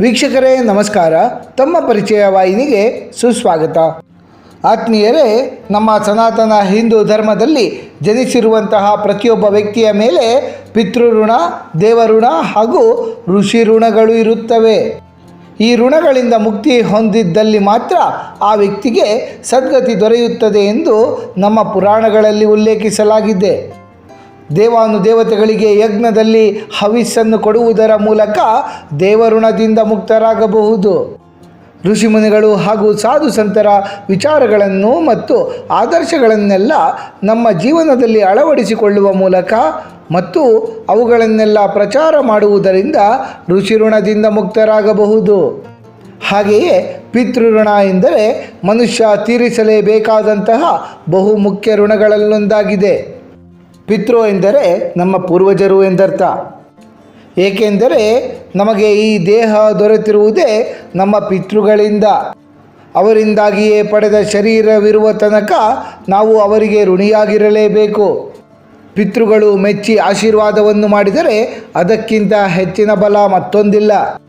ವೀಕ್ಷಕರೇ, ನಮಸ್ಕಾರ. ತಮ್ಮ ಪರಿಚಯ ವಾಹಿನಿಗೆ ಸುಸ್ವಾಗತ. ಆತ್ಮೀಯರೇ, ನಮ್ಮ ಸನಾತನ ಹಿಂದೂ ಧರ್ಮದಲ್ಲಿ ಜನಿಸಿರುವಂತಹ ಪ್ರತಿಯೊಬ್ಬ ವ್ಯಕ್ತಿಯ ಮೇಲೆ ಪಿತೃಋಣ, ದೇವಋಣ ಹಾಗೂ ಋಷಿ ಋಣಗಳು ಇರುತ್ತವೆ. ಈ ಋಣಗಳಿಂದ ಮುಕ್ತಿ ಹೊಂದಿದ್ದಲ್ಲಿ ಮಾತ್ರ ಆ ವ್ಯಕ್ತಿಗೆ ಸದ್ಗತಿ ದೊರೆಯುತ್ತದೆ ಎಂದು ನಮ್ಮ ಪುರಾಣಗಳಲ್ಲಿ ಉಲ್ಲೇಖಿಸಲಾಗಿದೆ. ದೇವಾನುದೇವತೆಗಳಿಗೆ ಯಜ್ಞದಲ್ಲಿ ಹವಿಸ್ಸನ್ನು ಕೊಡುವುದರ ಮೂಲಕ ದೇವಋಣದಿಂದ ಮುಕ್ತರಾಗಬಹುದು. ಋಷಿಮುನಿಗಳು ಹಾಗೂ ಸಾಧು ಸಂತರ ವಿಚಾರಗಳನ್ನು ಮತ್ತು ಆದರ್ಶಗಳನ್ನೆಲ್ಲ ನಮ್ಮ ಜೀವನದಲ್ಲಿ ಅಳವಡಿಸಿಕೊಳ್ಳುವ ಮೂಲಕ ಮತ್ತು ಅವುಗಳನ್ನೆಲ್ಲ ಪ್ರಚಾರ ಮಾಡುವುದರಿಂದ ಋಷಿಋಣದಿಂದ ಮುಕ್ತರಾಗಬಹುದು. ಹಾಗೆಯೇ ಪಿತೃಋಣ ಎಂದರೆ ಮನುಷ್ಯ ತೀರಿಸಲೇಬೇಕಾದಂತಹ ಬಹು ಮುಖ್ಯ ಋಣಗಳಲ್ಲೊಂದಾಗಿದೆ. ಪಿತೃ ಎಂದರೆ ನಮ್ಮ ಪೂರ್ವಜರು ಎಂದರ್ಥ. ಏಕೆಂದರೆ ನಮಗೆ ಈ ದೇಹ ದೊರೆತಿರುವುದೇ ನಮ್ಮ ಪಿತೃಗಳಿಂದ. ಅವರಿಂದಾಗಿಯೇ ಪಡೆದ ಶರೀರವಿರುವ ತನಕ ನಾವು ಅವರಿಗೆ ಋಣಿಯಾಗಿರಲೇಬೇಕು. ಪಿತೃಗಳು ಮೆಚ್ಚಿ ಆಶೀರ್ವಾದವನ್ನು ಮಾಡಿದರೆ ಅದಕ್ಕಿಂತ ಹೆಚ್ಚಿನ ಬಲ ಮತ್ತೊಂದಿಲ್ಲ.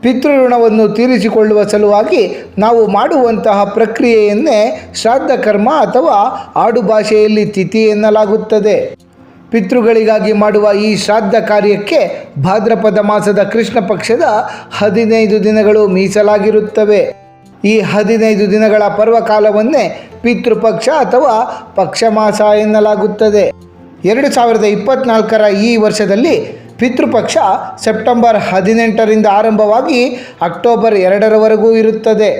ಪಿತೃಋಣವನ್ನು ತೀರಿಸಿಕೊಳ್ಳುವ ಸಲುವಾಗಿ ನಾವು ಮಾಡುವಂತಹ ಪ್ರಕ್ರಿಯೆಯನ್ನೇ ಶ್ರಾದ್ದ ಕರ್ಮ ಅಥವಾ ಆಡುಭಾಷೆಯಲ್ಲಿ ತಿಥಿ ಎನ್ನಲಾಗುತ್ತದೆ. ಪಿತೃಗಳಿಗಾಗಿ ಮಾಡುವ ಈ ಶ್ರಾದ್ದ ಕಾರ್ಯಕ್ಕೆ ಭಾದ್ರಪದ ಮಾಸದ ಕೃಷ್ಣ ಪಕ್ಷದ ಹದಿನೈದು ದಿನಗಳು ಮೀಸಲಾಗಿರುತ್ತವೆ. ಈ ಹದಿನೈದು ದಿನಗಳ ಪರ್ವಕಾಲವನ್ನೇ ಪಿತೃಪಕ್ಷ ಅಥವಾ ಪಕ್ಷಮಾಸ ಎನ್ನಲಾಗುತ್ತದೆ. ಎರಡು ಸಾವಿರದ ಇಪ್ಪತ್ನಾಲ್ಕರ ಈ ವರ್ಷದಲ್ಲಿ ಪಿತೃಪಕ್ಷ ಸೆಪ್ಟೆಂಬರ್ ಹದಿನೆಂಟರಿಂದ ಆರಂಭವಾಗಿ ಅಕ್ಟೋಬರ್ ಎರಡರವರೆಗೂ ಇರುತ್ತದೆ.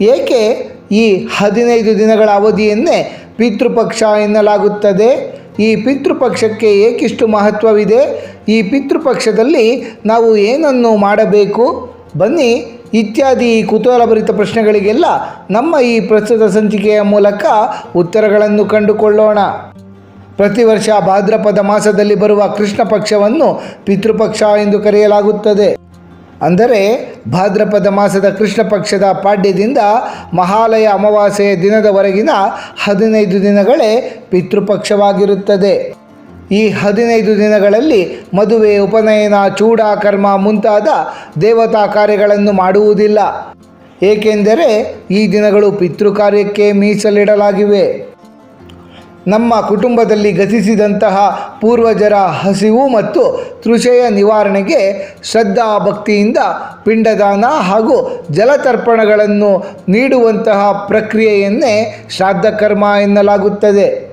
ಏಕೆ ಈ ಹದಿನೈದು ದಿನಗಳ ಅವಧಿಯನ್ನೇ ಪಿತೃಪಕ್ಷ ಎನ್ನಲಾಗುತ್ತದೆ? ಈ ಪಿತೃಪಕ್ಷಕ್ಕೆ ಏಕಿಷ್ಟು ಮಹತ್ವವಿದೆ? ಈ ಪಿತೃಪಕ್ಷದಲ್ಲಿ ನಾವು ಏನನ್ನು ಮಾಡಬೇಕು? ಬನ್ನಿ, ಇತ್ಯಾದಿ ಕುತೂಹಲಭರಿತ ಪ್ರಶ್ನೆಗಳಿಗೆಲ್ಲ ನಮ್ಮ ಈ ಪ್ರಸ್ತುತ ಸಂಚಿಕೆಯ ಮೂಲಕ ಉತ್ತರಗಳನ್ನು ಕಂಡುಕೊಳ್ಳೋಣ. ಪ್ರತಿ ವರ್ಷ ಭಾದ್ರಪದ ಮಾಸದಲ್ಲಿ ಬರುವ ಕೃಷ್ಣ ಪಕ್ಷವನ್ನು ಪಿತೃಪಕ್ಷ ಎಂದು ಕರೆಯಲಾಗುತ್ತದೆ. ಅಂದರೆ ಭಾದ್ರಪದ ಮಾಸದ ಕೃಷ್ಣ ಪಕ್ಷದ ಪಾಡ್ಯದಿಂದ ಮಹಾಲಯ ಅಮಾವಾಸ್ಯೆಯ ದಿನದವರೆಗಿನ ಹದಿನೈದು ದಿನಗಳೇ ಪಿತೃಪಕ್ಷವಾಗಿರುತ್ತದೆ. ಈ ಹದಿನೈದು ದಿನಗಳಲ್ಲಿ ಮದುವೆ, ಉಪನಯನ, ಚೂಡಾಕರ್ಮ ಮುಂತಾದ ದೇವತಾ ಕಾರ್ಯಗಳನ್ನು ಮಾಡುವುದಿಲ್ಲ. ಏಕೆಂದರೆ ಈ ದಿನಗಳು ಪಿತೃಕಾರ್ಯಕ್ಕೆ ಮೀಸಲಿಡಲಾಗಿವೆ. ನಮ್ಮ ಕುಟುಂಬದಲ್ಲಿ ಗತಿಸಿದಂತಹ ಪೂರ್ವಜರ ಹಸಿವು ಮತ್ತು ತೃಷೆಯ ನಿವಾರಣೆಗೆ ಶ್ರದ್ಧಾ ಭಕ್ತಿಯಿಂದ ಪಿಂಡದಾನ ಹಾಗೂ ಜಲತರ್ಪಣಗಳನ್ನು ನೀಡುವಂತಹ ಪ್ರಕ್ರಿಯೆಯನ್ನೇ ಶ್ರಾದ್ದಕರ್ಮ ಎನ್ನಲಾಗುತ್ತದೆ.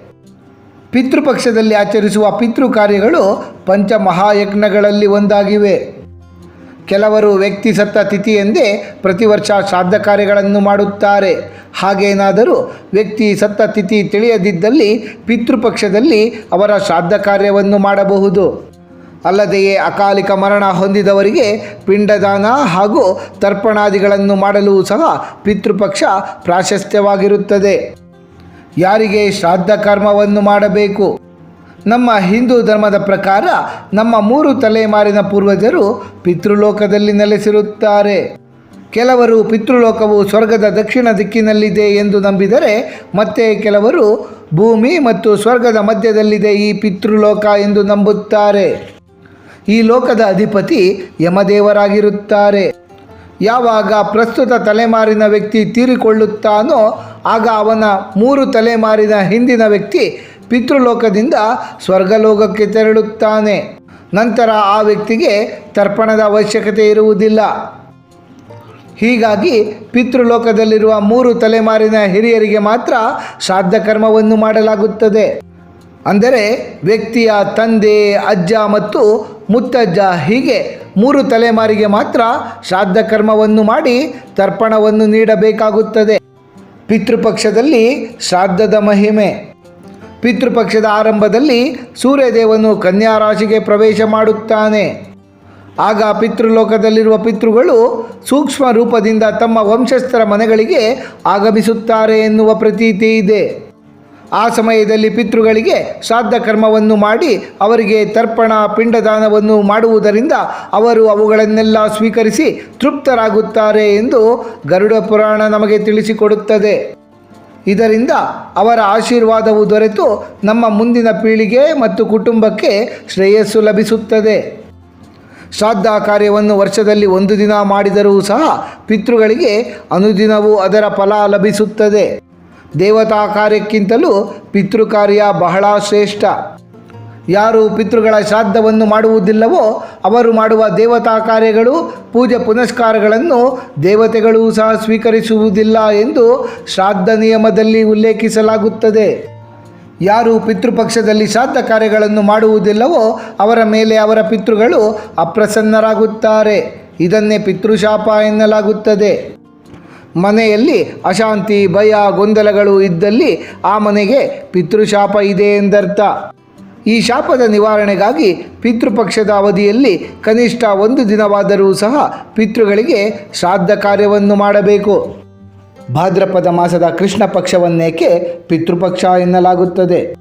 ಪಿತೃಪಕ್ಷದಲ್ಲಿ ಆಚರಿಸುವ ಪಿತೃ ಕಾರ್ಯಗಳು ಪಂಚಮಹಾಯಜ್ಞಗಳಲ್ಲಿ ಒಂದಾಗಿವೆ. ಕೆಲವರು ವ್ಯಕ್ತಿ ಸತ್ತ ತಿಥಿಯೆಂದೇ ಪ್ರತಿ ವರ್ಷ ಶ್ರಾದ್ದ ಕಾರ್ಯಗಳನ್ನು ಮಾಡುತ್ತಾರೆ. ಹಾಗೇನಾದರೂ ವ್ಯಕ್ತಿ ಸತ್ತ ತಿಥಿ ತಿಳಿಯದಿದ್ದಲ್ಲಿ ಪಿತೃಪಕ್ಷದಲ್ಲಿ ಅವರ ಶ್ರಾದ್ದ ಕಾರ್ಯವನ್ನು ಮಾಡಬಹುದು. ಅಲ್ಲದೆಯೇ ಅಕಾಲಿಕ ಮರಣ ಹೊಂದಿದವರಿಗೆ ಪಿಂಡದಾನ ಹಾಗೂ ತರ್ಪಣಾದಿಗಳನ್ನು ಮಾಡಲು ಸಹ ಪಿತೃಪಕ್ಷ ಪ್ರಾಶಸ್ತ್ಯವಾಗಿರುತ್ತದೆ. ಯಾರಿಗೆ ಶ್ರಾದ್ದ ಕರ್ಮವನ್ನು ಮಾಡಬೇಕು? ನಮ್ಮ ಹಿಂದೂ ಧರ್ಮದ ಪ್ರಕಾರ ನಮ್ಮ ಮೂರು ತಲೆಮಾರಿನ ಪೂರ್ವಜರು ಪಿತೃಲೋಕದಲ್ಲಿ ನೆಲೆಸಿರುತ್ತಾರೆ. ಕೆಲವರು ಪಿತೃಲೋಕವು ಸ್ವರ್ಗದ ದಕ್ಷಿಣ ದಿಕ್ಕಿನಲ್ಲಿದೆ ಎಂದು ನಂಬಿದರೆ ಮತ್ತೆ ಕೆಲವರು ಭೂಮಿ ಮತ್ತು ಸ್ವರ್ಗದ ಮಧ್ಯದಲ್ಲಿದೆ ಈ ಪಿತೃಲೋಕ ಎಂದು ನಂಬುತ್ತಾರೆ. ಈ ಲೋಕದ ಅಧಿಪತಿ ಯಮದೇವರಾಗಿರುತ್ತಾರೆ. ಯಾವಾಗ ಪ್ರಸ್ತುತ ತಲೆಮಾರಿನ ವ್ಯಕ್ತಿ ತೀರಿಕೊಳ್ಳುತ್ತಾನೋ ಆಗ ಅವನ ಮೂರು ತಲೆಮಾರಿನ ಹಿಂದಿನ ವ್ಯಕ್ತಿ ಪಿತೃಲೋಕದಿಂದ ಸ್ವರ್ಗಲೋಕಕ್ಕೆ ತೆರಳುತ್ತಾನೆ. ನಂತರ ಆ ವ್ಯಕ್ತಿಗೆ ತರ್ಪಣದ ಅವಶ್ಯಕತೆ ಇರುವುದಿಲ್ಲ. ಹೀಗಾಗಿ ಪಿತೃಲೋಕದಲ್ಲಿರುವ ಮೂರು ತಲೆಮಾರಿನ ಹಿರಿಯರಿಗೆ ಮಾತ್ರ ಶ್ರಾದ್ದ ಕರ್ಮವನ್ನು ಮಾಡಲಾಗುತ್ತದೆ. ಅಂದರೆ ವ್ಯಕ್ತಿಯ ತಂದೆ, ಅಜ್ಜ ಮತ್ತು ಮುತ್ತಜ್ಜ ಹೀಗೆ ಮೂರು ತಲೆಮಾರಿಗೆ ಮಾತ್ರ ಶ್ರಾದ್ದ ಕರ್ಮವನ್ನು ಮಾಡಿ ತರ್ಪಣವನ್ನು ನೀಡಬೇಕಾಗುತ್ತದೆ. ಪಿತೃಪಕ್ಷದಲ್ಲಿ ಶ್ರಾದ್ದದ ಮಹಿಮೆ. ಪಿತೃಪಕ್ಷದ ಆರಂಭದಲ್ಲಿ ಸೂರ್ಯದೇವನು ಕನ್ಯಾ ರಾಶಿಗೆ ಪ್ರವೇಶ ಮಾಡುತ್ತಾನೆ. ಆಗ ಪಿತೃಲೋಕದಲ್ಲಿರುವ ಪಿತೃಗಳು ಸೂಕ್ಷ್ಮ ರೂಪದಿಂದ ತಮ್ಮ ವಂಶಸ್ಥರ ಮನೆಗಳಿಗೆ ಆಗಮಿಸುತ್ತಾರೆ ಎನ್ನುವ ಪ್ರತೀತಿ ಇದೆ. ಆ ಸಮಯದಲ್ಲಿ ಪಿತೃಗಳಿಗೆ ಶ್ರಾದ್ದ ಕರ್ಮವನ್ನು ಮಾಡಿ ಅವರಿಗೆ ತರ್ಪಣ, ಪಿಂಡದಾನವನ್ನು ಮಾಡುವುದರಿಂದ ಅವರು ಅವುಗಳನ್ನೆಲ್ಲ ಸ್ವೀಕರಿಸಿ ತೃಪ್ತರಾಗುತ್ತಾರೆ ಎಂದು ಗರುಡ ಪುರಾಣ ನಮಗೆ ತಿಳಿಸಿಕೊಡುತ್ತದೆ. ಇದರಿಂದ ಅವರ ಆಶೀರ್ವಾದವು ದೊರೆತು ನಮ್ಮ ಮುಂದಿನ ಪೀಳಿಗೆ ಮತ್ತು ಕುಟುಂಬಕ್ಕೆ ಶ್ರೇಯಸ್ಸು ಲಭಿಸುತ್ತದೆ. ಶ್ರಾದ್ದ ಕಾರ್ಯವನ್ನು ವರ್ಷದಲ್ಲಿ ಒಂದು ದಿನ ಮಾಡಿದರೂ ಸಹ ಪಿತೃಗಳಿಗೆ ಅನುದಿನವೂ ಅದರ ಫಲ ಲಭಿಸುತ್ತದೆ. ದೇವತಾ ಕಾರ್ಯಕ್ಕಿಂತಲೂ ಪಿತೃಕಾರ್ಯ ಬಹಳ ಶ್ರೇಷ್ಠ. ಯಾರು ಪಿತೃಗಳ ಶ್ರಾದ್ದವನ್ನು ಮಾಡುವುದಿಲ್ಲವೋ ಅವರು ಮಾಡುವ ದೇವತಾ ಕಾರ್ಯಗಳು, ಪೂಜೆ ಪುನಸ್ಕಾರಗಳನ್ನು ದೇವತೆಗಳು ಸಹ ಸ್ವೀಕರಿಸುವುದಿಲ್ಲ ಎಂದು ಶ್ರಾದ್ದ ನಿಯಮದಲ್ಲಿ ಉಲ್ಲೇಖಿಸಲಾಗುತ್ತದೆ. ಯಾರು ಪಿತೃಪಕ್ಷದಲ್ಲಿ ಶ್ರಾದ್ದ ಕಾರ್ಯಗಳನ್ನು ಮಾಡುವುದಿಲ್ಲವೋ ಅವರ ಮೇಲೆ ಅವರ ಪಿತೃಗಳು ಅಪ್ರಸನ್ನರಾಗುತ್ತಾರೆ. ಇದನ್ನೇ ಪಿತೃಶಾಪ ಎನ್ನಲಾಗುತ್ತದೆ. ಮನೆಯಲ್ಲಿ ಅಶಾಂತಿ, ಭಯ, ಗೊಂದಲಗಳು ಇದ್ದಲ್ಲಿ ಆ ಮನೆಗೆ ಪಿತೃಶಾಪ ಇದೆ ಎಂದರ್ಥ. ಈ ಶಾಪದ ನಿವಾರಣೆಗಾಗಿ ಪಿತೃಪಕ್ಷದ ಅವಧಿಯಲ್ಲಿ ಕನಿಷ್ಠ ಒಂದು ದಿನವಾದರೂ ಸಹ ಪಿತೃಗಳಿಗೆ ಶ್ರಾದ್ದ ಕಾರ್ಯವನ್ನು ಮಾಡಬೇಕು. ಭಾದ್ರಪದ ಮಾಸದ ಕೃಷ್ಣ ಪಕ್ಷವನ್ನೇಕೆ ಪಿತೃಪಕ್ಷ ಎನ್ನಲಾಗುತ್ತದೆ.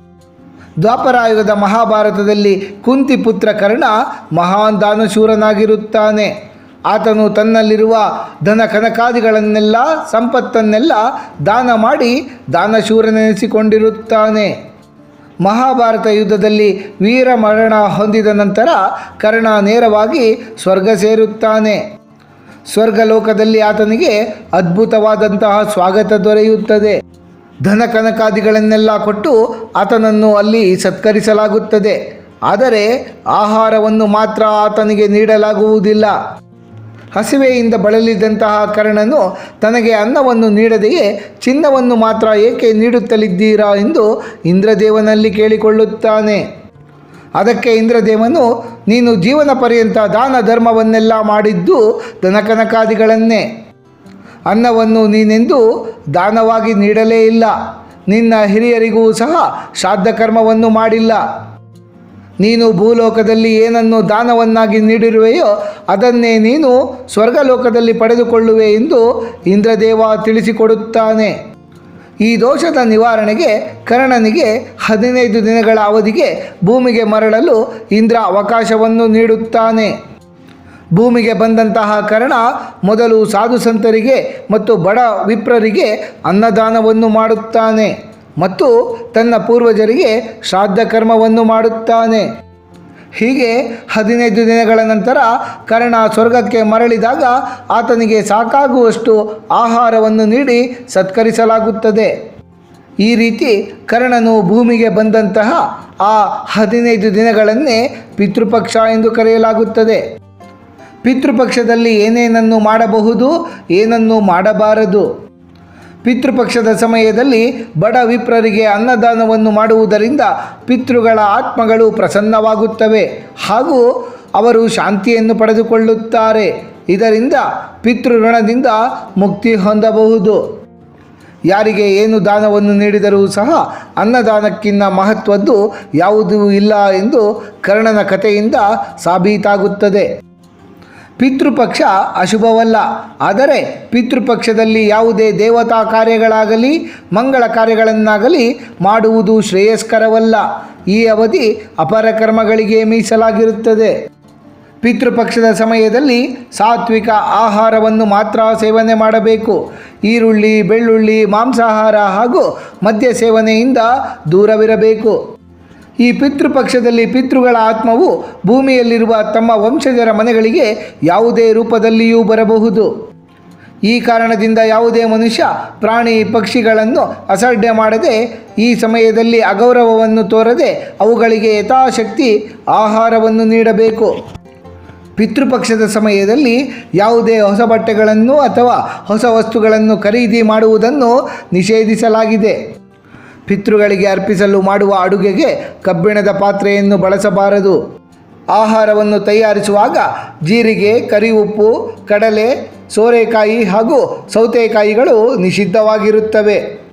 ದ್ವಾಪರಾಯುಗದ ಮಹಾಭಾರತದಲ್ಲಿ ಕುಂತಿ ಪುತ್ರ ಕರ್ಣ ಮಹಾನ್ ದಾನಶೂರನಾಗಿರುತ್ತಾನೆ. ಆತನು ತನ್ನಲ್ಲಿರುವ ಧನ ಕನಕಾದಿಗಳನ್ನೆಲ್ಲ, ಸಂಪತ್ತನ್ನೆಲ್ಲ ದಾನ ಮಾಡಿ ದಾನಶೂರನೆನಿಸಿಕೊಂಡಿರುತ್ತಾನೆ. ಮಹಾಭಾರತ ಯುದ್ಧದಲ್ಲಿ ವೀರ ಮರಣ ಹೊಂದಿದ ನಂತರ ಕರ್ಣ ನೇರವಾಗಿ ಸ್ವರ್ಗ ಸೇರುತ್ತಾನೆ. ಸ್ವರ್ಗಲೋಕದಲ್ಲಿ ಆತನಿಗೆ ಅದ್ಭುತವಾದಂತಹ ಸ್ವಾಗತ ದೊರೆಯುತ್ತದೆ. ಧನ ಕನಕಾದಿಗಳನ್ನೆಲ್ಲ ಕೊಟ್ಟು ಆತನನ್ನು ಅಲ್ಲಿ ಸತ್ಕರಿಸಲಾಗುತ್ತದೆ. ಆದರೆ ಆಹಾರವನ್ನು ಮಾತ್ರ ಆತನಿಗೆ ನೀಡಲಾಗುವುದಿಲ್ಲ. ಹಸಿವೆಯಿಂದ ಬಳಲಿದಂತಹ ಕರ್ಣನು ತನಗೆ ಅನ್ನವನ್ನು ನೀಡದೆಯೇ ಚಿನ್ನವನ್ನು ಮಾತ್ರ ಏಕೆ ನೀಡುತ್ತಲಿದ್ದೀರಾ ಎಂದು ಇಂದ್ರದೇವನಲ್ಲಿ ಕೇಳಿಕೊಳ್ಳುತ್ತಾನೆ. ಅದಕ್ಕೆ ಇಂದ್ರದೇವನು, ನೀನು ಜೀವನ ಪರ್ಯಂತ ದಾನ ಧರ್ಮವನ್ನೆಲ್ಲ ಮಾಡಿದ್ದು ದನಕನಕಾದಿಗಳನ್ನೇ. ಅನ್ನವನ್ನು ನೀನೆಂದು ದಾನವಾಗಿ ನೀಡಲೇ ಇಲ್ಲ. ನಿನ್ನ ಹಿರಿಯರಿಗೂ ಸಹ ಶ್ರಾದ್ದ ಕರ್ಮವನ್ನು ಮಾಡಿಲ್ಲ. ನೀನು ಭೂಲೋಕದಲ್ಲಿ ಏನನ್ನು ದಾನವನ್ನಾಗಿ ನೀಡಿರುವೆಯೋ ಅದನ್ನೇ ನೀನು ಸ್ವರ್ಗಲೋಕದಲ್ಲಿ ಪಡೆದುಕೊಳ್ಳುವೆ ಎಂದು ಇಂದ್ರದೇವ ತಿಳಿಸಿಕೊಡುತ್ತಾನೆ. ಈ ದೋಷದ ನಿವಾರಣೆಗೆ ಕರ್ಣನಿಗೆ ಹದಿನೈದು ದಿನಗಳ ಅವಧಿಗೆ ಭೂಮಿಗೆ ಮರಳಲು ಇಂದ್ರ ಅವಕಾಶವನ್ನು ನೀಡುತ್ತಾನೆ. ಭೂಮಿಗೆ ಬಂದಂತಹ ಕರ್ಣ ಮೊದಲು ಸಾಧು ಸಂತರಿಗೆ ಮತ್ತು ಬಡ ವಿಪ್ರರಿಗೆ ಅನ್ನದಾನವನ್ನು ಮಾಡುತ್ತಾನೆ. ಮತ್ತು ತನ್ನ ಪೂರ್ವಜರಿಗೆ ಶ್ರಾದ್ದ ಕರ್ಮವನ್ನು ಮಾಡುತ್ತಾನೆ. ಹೀಗೆ ಹದಿನೈದು ದಿನಗಳ ನಂತರ ಕರ್ಣ ಸ್ವರ್ಗಕ್ಕೆ ಮರಳಿದಾಗ ಆತನಿಗೆ ಸಾಕಾಗುವಷ್ಟು ಆಹಾರವನ್ನು ನೀಡಿ ಸತ್ಕರಿಸಲಾಗುತ್ತದೆ. ಈ ರೀತಿ ಕರ್ಣನು ಭೂಮಿಗೆ ಬಂದಂತಹ ಆ ಹದಿನೈದು ದಿನಗಳನ್ನೇ ಪಿತೃಪಕ್ಷ ಎಂದು ಕರೆಯಲಾಗುತ್ತದೆ. ಪಿತೃಪಕ್ಷದಲ್ಲಿ ಏನೇನನ್ನು ಮಾಡಬಹುದು, ಏನನ್ನು ಮಾಡಬಾರದು. ಪಿತೃಪಕ್ಷದ ಸಮಯದಲ್ಲಿ ಬಡ ವಿಪ್ರರಿಗೆ ಅನ್ನದಾನವನ್ನು ಮಾಡುವುದರಿಂದ ಪಿತೃಗಳ ಆತ್ಮಗಳು ಪ್ರಸನ್ನವಾಗುತ್ತವೆ ಹಾಗೂ ಅವರು ಶಾಂತಿಯನ್ನು ಪಡೆದುಕೊಳ್ಳುತ್ತಾರೆ. ಇದರಿಂದ ಪಿತೃಋಣದಿಂದ ಮುಕ್ತಿ ಹೊಂದಬಹುದು. ಯಾರಿಗೆ ಏನು ದಾನವನ್ನು ನೀಡಿದರೂ ಸಹ ಅನ್ನದಾನಕ್ಕಿಂತ ಮಹತ್ವದ್ದು ಯಾವುದೂ ಇಲ್ಲ ಎಂದು ಕರ್ಣನ ಕಥೆಯಿಂದ ಸಾಬೀತಾಗುತ್ತದೆ. ಪಿತೃಪಕ್ಷ ಅಶುಭವಲ್ಲ. ಆದರೆ ಪಿತೃಪಕ್ಷದಲ್ಲಿ ಯಾವುದೇ ದೇವತಾ ಕಾರ್ಯಗಳಾಗಲಿ, ಮಂಗಳ ಕಾರ್ಯಗಳನ್ನಾಗಲಿ ಮಾಡುವುದು ಶ್ರೇಯಸ್ಕರವಲ್ಲ. ಈ ಅವಧಿ ಅಪರ ಕರ್ಮಗಳಿಗೆ ಮೀಸಲಾಗಿರುತ್ತದೆ. ಪಿತೃಪಕ್ಷದ ಸಮಯದಲ್ಲಿ ಸಾತ್ವಿಕ ಆಹಾರವನ್ನು ಮಾತ್ರ ಸೇವನೆ ಮಾಡಬೇಕು. ಈರುಳ್ಳಿ, ಬೆಳ್ಳುಳ್ಳಿ, ಮಾಂಸಾಹಾರ ಹಾಗೂ ಮದ್ಯ ಸೇವನೆಯಿಂದ ದೂರವಿರಬೇಕು. ಈ ಪಿತೃಪಕ್ಷದಲ್ಲಿ ಪಿತೃಗಳ ಆತ್ಮವು ಭೂಮಿಯಲ್ಲಿರುವ ತಮ್ಮ ವಂಶಜರ ಮನೆಗಳಿಗೆ ಯಾವುದೇ ರೂಪದಲ್ಲಿಯೂ ಬರಬಹುದು. ಈ ಕಾರಣದಿಂದ ಯಾವುದೇ ಮನುಷ್ಯ ಪ್ರಾಣಿ ಪಕ್ಷಿಗಳನ್ನು ಅಸಡ್ಡೆ ಮಾಡದೆ ಈ ಸಮಯದಲ್ಲಿ ಅಗೌರವವನ್ನು ತೋರದೆ ಅವುಗಳಿಗೆ ಯಥಾಶಕ್ತಿ ಆಹಾರವನ್ನು ನೀಡಬೇಕು. ಪಿತೃಪಕ್ಷದ ಸಮಯದಲ್ಲಿ ಯಾವುದೇ ಹೊಸ ಬಟ್ಟೆಗಳನ್ನು ಅಥವಾ ಹೊಸ ವಸ್ತುಗಳನ್ನು ಖರೀದಿ ಮಾಡುವುದನ್ನು ನಿಷೇಧಿಸಲಾಗಿದೆ. ಪಿತೃಗಳಿಗೆ ಅರ್ಪಿಸಲು ಮಾಡುವ ಅಡುಗೆಗೆ ಕಬ್ಬಿಣದ ಪಾತ್ರೆಯನ್ನು ಬಳಸಬಾರದು. ಆಹಾರವನ್ನು ತಯಾರಿಸುವಾಗ ಜೀರಿಗೆ ಕರಿ ಉಪ್ಪು ಕಡಲೆ, ಸೋರೆಕಾಯಿ ಹಾಗೂ ಸೌತೆಕಾಯಿಗಳು ನಿಷಿದ್ಧವಾಗಿರುತ್ತವೆ.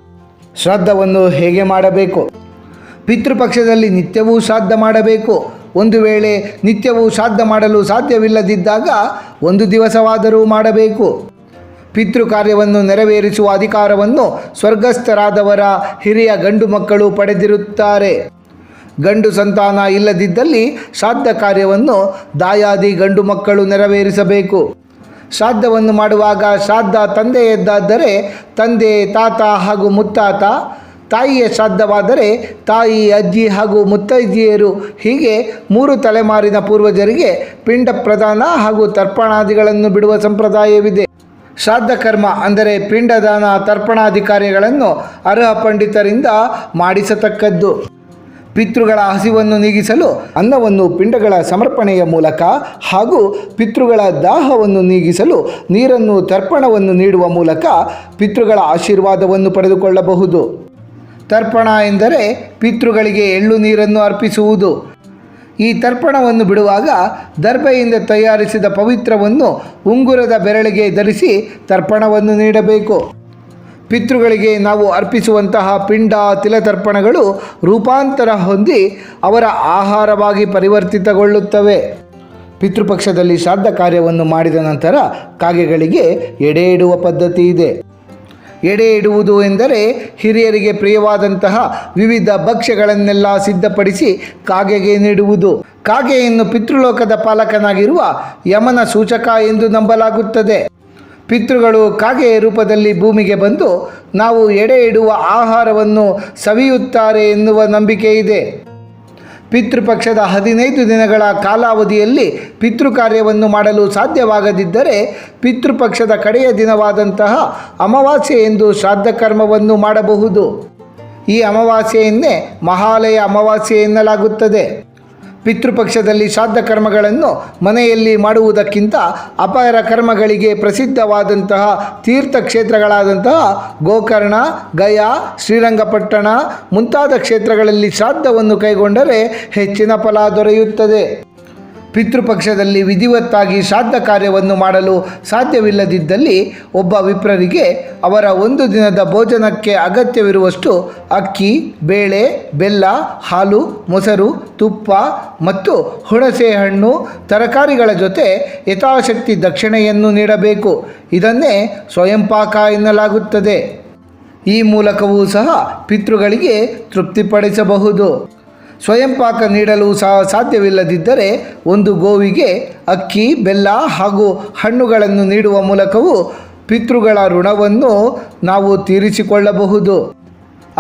ಶ್ರಾದ್ದವನ್ನು ಹೇಗೆ ಮಾಡಬೇಕು? ಪಿತೃಪಕ್ಷದಲ್ಲಿ ನಿತ್ಯವೂ ಶ್ರಾದ್ದ ಮಾಡಬೇಕು. ಒಂದು ವೇಳೆ ನಿತ್ಯವೂ ಶ್ರಾದ್ದ ಮಾಡಲು ಸಾಧ್ಯವಿಲ್ಲದಿದ್ದಾಗ ಒಂದು ದಿವಸವಾದರೂ ಮಾಡಬೇಕು. ಪಿತೃ ಕಾರ್ಯವನ್ನು ನೆರವೇರಿಸುವ ಅಧಿಕಾರವನ್ನು ಸ್ವರ್ಗಸ್ಥರಾದವರ ಹಿರಿಯ ಗಂಡು ಮಕ್ಕಳು ಪಡೆದಿರುತ್ತಾರೆ. ಗಂಡು ಸಂತಾನ ಇಲ್ಲದಿದ್ದಲ್ಲಿ ಶ್ರಾದ್ದ ಕಾರ್ಯವನ್ನು ದಾಯಾದಿ ಗಂಡು ಮಕ್ಕಳು ನೆರವೇರಿಸಬೇಕು. ಶ್ರಾದ್ದವನ್ನು ಮಾಡುವಾಗ ಶ್ರಾದ್ದ ತಂದೆಯದ್ದಾದರೆ ತಂದೆ, ತಾತ ಹಾಗೂ ಮುತ್ತಾತ, ತಾಯಿಯ ಶ್ರಾದ್ದವಾದರೆ ತಾಯಿ, ಅಜ್ಜಿ ಹಾಗೂ ಮುತ್ತೈದೆಯರು ಹೀಗೆ ಮೂರು ತಲೆಮಾರಿನ ಪೂರ್ವಜರಿಗೆ ಪಿಂಡ ಪ್ರದಾನ ಹಾಗೂ ತರ್ಪಣಾದಿಗಳನ್ನು ಬಿಡುವ ಸಂಪ್ರದಾಯವಿದೆ. ಶ್ರಾದ್ದ ಕರ್ಮ ಅಂದರೆ ಪಿಂಡದಾನ ತರ್ಪಣಾಧಿಕಾರಿಗಳನ್ನು ಅರ್ಹ ಪಂಡಿತರಿಂದ ಮಾಡಿಸತಕ್ಕದ್ದು. ಪಿತೃಗಳ ಹಸಿವನ್ನು ನೀಗಿಸಲು ಅನ್ನವನ್ನು ಪಿಂಡಗಳ ಸಮರ್ಪಣೆಯ ಮೂಲಕ ಹಾಗೂ ಪಿತೃಗಳ ದಾಹವನ್ನು ನೀಗಿಸಲು ನೀರನ್ನು ತರ್ಪಣವನ್ನು ನೀಡುವ ಮೂಲಕ ಪಿತೃಗಳ ಆಶೀರ್ವಾದವನ್ನು ಪಡೆದುಕೊಳ್ಳಬಹುದು. ತರ್ಪಣ ಎಂದರೆ ಪಿತೃಗಳಿಗೆ ಎಳ್ಳು ನೀರನ್ನು ಅರ್ಪಿಸುವುದು. ಈ ತರ್ಪಣವನ್ನು ಬಿಡುವಾಗ ದರ್ಬೆಯಿಂದ ತಯಾರಿಸಿದ ಪವಿತ್ರವನ್ನು ಉಂಗುರದ ಬೆರಳಿಗೆ ಧರಿಸಿ ತರ್ಪಣವನ್ನು ನೀಡಬೇಕು. ಪಿತೃಗಳಿಗೆ ನಾವು ಅರ್ಪಿಸುವಂತಹ ಪಿಂಡ ತಿಲತರ್ಪಣಗಳು ರೂಪಾಂತರ ಹೊಂದಿ ಅವರ ಆಹಾರವಾಗಿ ಪರಿವರ್ತಿತಗೊಳ್ಳುತ್ತವೆ. ಪಿತೃಪಕ್ಷದಲ್ಲಿ ಶ್ರಾದ್ದ ಕಾರ್ಯವನ್ನು ಮಾಡಿದ ನಂತರ ಕಾಗೆಗಳಿಗೆ ಎಡೆ ಇಡುವ ಪದ್ಧತಿ ಇದೆ. ಎಡೆ ಇಡುವುದು ಎಂದರೆ ಹಿರಿಯರಿಗೆ ಪ್ರಿಯವಾದಂತಹ ವಿವಿಧ ಭಕ್ಷ್ಯಗಳನ್ನೆಲ್ಲ ಸಿದ್ಧಪಡಿಸಿ ಕಾಗೆಗೆ ನೀಡುವುದು. ಕಾಗೆಯನ್ನು ಪಿತೃಲೋಕದ ಪಾಲಕನಾಗಿರುವ ಯಮನ ಸೂಚಕ ಎಂದು ನಂಬಲಾಗುತ್ತದೆ. ಪಿತೃಗಳು ಕಾಗೆಯ ರೂಪದಲ್ಲಿ ಭೂಮಿಗೆ ಬಂದು ನಾವು ಎಡೆ ಇಡುವ ಆಹಾರವನ್ನು ಸವಿಯುತ್ತಾರೆ ಎನ್ನುವ ನಂಬಿಕೆ ಇದೆ. ಪಿತೃಪಕ್ಷದ ಹದಿನೈದು ದಿನಗಳ ಕಾಲಾವಧಿಯಲ್ಲಿ ಪಿತೃ ಕಾರ್ಯವನ್ನು ಮಾಡಲು ಸಾಧ್ಯವಾಗದಿದ್ದರೆ ಪಿತೃಪಕ್ಷದ ಕಡೆಯ ದಿನವಾದಂತಹ ಅಮಾವಾಸ್ಯೆ ಎಂದು ಶ್ರಾದ್ದ ಕರ್ಮವನ್ನು ಮಾಡಬಹುದು. ಈ ಅಮಾವಾಸ್ಯೆಯನ್ನೇ ಮಹಾಲಯ ಅಮಾವಾಸ್ಯೆ ಎನ್ನಲಾಗುತ್ತದೆ. ಪಿತೃಪಕ್ಷದಲ್ಲಿ ಶ್ರಾದ್ದ ಕರ್ಮಗಳನ್ನು ಮನೆಯಲ್ಲಿ ಮಾಡುವುದಕ್ಕಿಂತ ಅಪಾರ ಕರ್ಮಗಳಿಗೆ ಪ್ರಸಿದ್ಧವಾದಂತಹ ತೀರ್ಥಕ್ಷೇತ್ರಗಳಾದಂತಹ ಗೋಕರ್ಣ, ಗಯಾ, ಶ್ರೀರಂಗಪಟ್ಟಣ ಮುಂತಾದ ಕ್ಷೇತ್ರಗಳಲ್ಲಿ ಶ್ರಾದ್ದವನ್ನು ಕೈಗೊಂಡರೆ ಹೆಚ್ಚಿನ ಫಲ ದೊರೆಯುತ್ತದೆ. ಪಿತೃಪಕ್ಷದಲ್ಲಿ ವಿಧಿವತ್ತಾಗಿ ಶ್ರಾದ್ದ ಕಾರ್ಯವನ್ನು ಮಾಡಲು ಸಾಧ್ಯವಿಲ್ಲದಿದ್ದಲ್ಲಿ ಒಬ್ಬ ವಿಪ್ರರಿಗೆ ಅವರ ಒಂದು ದಿನದ ಭೋಜನಕ್ಕೆ ಅಗತ್ಯವಿರುವಷ್ಟು ಅಕ್ಕಿ, ಬೇಳೆ, ಬೆಲ್ಲ, ಹಾಲು, ಮೊಸರು, ತುಪ್ಪ ಮತ್ತು ಹುಣಸೆ ಹಣ್ಣು, ತರಕಾರಿಗಳ ಜೊತೆ ಯಥಾಶಕ್ತಿ ದಕ್ಷಿಣೆಯನ್ನು ನೀಡಬೇಕು. ಇದನ್ನೇ ಸ್ವಯಂಪಾಕ ಎನ್ನಲಾಗುತ್ತದೆ. ಈ ಮೂಲಕವೂ ಸಹ ಪಿತೃಗಳಿಗೆ ತೃಪ್ತಿಪಡಿಸಬಹುದು. ಸ್ವಯಂಪಾಕ ನೀಡಲು ಸಹ ಸಾಧ್ಯವಿಲ್ಲದಿದ್ದರೆ ಒಂದು ಗೋವಿಗೆ ಅಕ್ಕಿ, ಬೆಲ್ಲ ಹಾಗೂ ಹಣ್ಣುಗಳನ್ನು ನೀಡುವ ಮೂಲಕವೂ ಪಿತೃಗಳ ಋಣವನ್ನು ನಾವು ತೀರಿಸಿಕೊಳ್ಳಬಹುದು.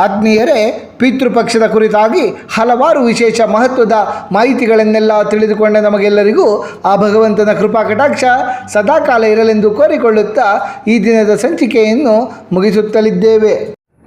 ಆತ್ಮೀಯರೇ, ಪಿತೃಪಕ್ಷದ ಕುರಿತಾಗಿ ಹಲವಾರು ವಿಶೇಷ ಮಹತ್ವದ ಮಾಹಿತಿಗಳನ್ನೆಲ್ಲ ತಿಳಿದುಕೊಂಡ ನಮಗೆಲ್ಲರಿಗೂ ಆ ಭಗವಂತನ ಕೃಪಾ ಕಟಾಕ್ಷ ಸದಾಕಾಲ ಇರಲೆಂದು ಕೋರಿಕೊಳ್ಳುತ್ತಾ ಈ ದಿನದ ಸಂಚಿಕೆಯನ್ನು ಮುಗಿಸುತ್ತಲಿದ್ದೇವೆ.